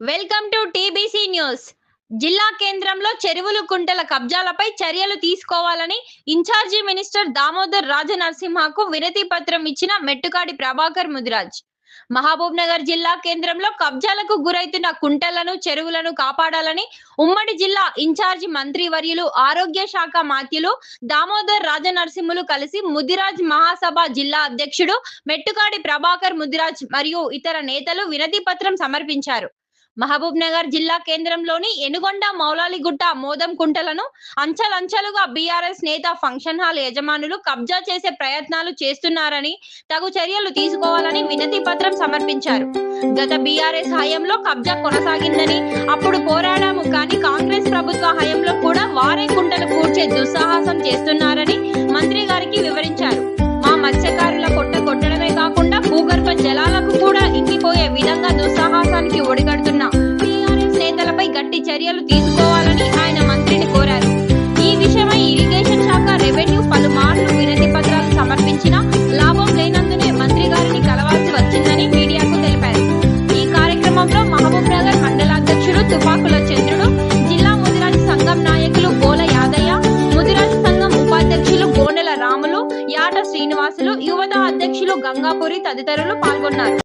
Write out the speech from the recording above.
Welcome to TBC news. జిల్లా కేంద్రంలో చెరువులు కుంటల కబ్జాలపై చర్యలు తీసుకోవాలని ఇన్ఛార్జి మినిస్టర్ దామోదర్ రాజనరసింహకు వినతి పత్రం ఇచ్చిన మెట్టుకాడి ప్రభాకర్ ముదిరాజ్. మహబూబ్ నగర్ జిల్లా కేంద్రంలో కబ్జాలకు గురైతున్న కుంటలను చెరువులను కాపాడాలని ఉమ్మడి జిల్లా ఇన్ఛార్జి మంత్రి వర్యులు ఆరోగ్య శాఖ మాత్యులు దామోదర్ రాజనరసింహులు కలిసి ముదిరాజ్ మహాసభ జిల్లా అధ్యక్షుడు మెట్టుకాడి ప్రభాకర్ ముదిరాజ్ మరియు ఇతర నేతలు వినతి పత్రం సమర్పించారు. మహబూబ్ నగర్ జిల్లా కేంద్రంలోని ఎనుగొండ మౌలాలిగుట్ట మోదం కుంటలను అంచలంచలుగా బీఆర్ఎస్ నేత ఫంక్షన్ హాల్ యజమానులు కబ్జా చేసే ప్రయత్నాలు చేస్తున్నారని తగు చర్యలు తీసుకోవాలని వినతి పత్రం సమర్పించారు. గత బీఆర్ఎస్ హయాంలో కబ్జా కొనసాగిందని అప్పుడు పోరాడాము కానీ కాంగ్రెస్ ప్రభుత్వ హయాంలో కూడా వారే కుంటలు కూర్చే దుస్సాహసం చేస్తున్నారని మంత్రి గారికి వివరించారు. విధంగా దుస్సాహసానికి ఒడిగడుతున్న. టీఆర్ఎస్ నేతలపై గట్టి చర్యలు తీసుకోవాలని ఆయన మంత్రిని కోరారు. ఈ విషయమై ఇరిగేషన్ శాఖ రెవెన్యూ పలుమార్లు వినతి పత్రాలు సమర్పించినా లాభం లేనందునే మంత్రి గారిని కలవాల్సి వచ్చిందని మీడియాకు తెలిపారు. ఈ కార్యక్రమంలో మహబూబ్ నగర్ మండలాధ్యక్షుడు తుపాకుల చంద్రుడు జిల్లా ముదిరాజ్ సంఘం నాయకులు గోల యాదయ్య ముదిరాజ్ సంఘం ఉపాధ్యక్షులు గోనెల రాములు యాట శ్రీనివాసులు యువత అధ్యక్షులు గంగాపురి తదితరులు పాల్గొన్నారు.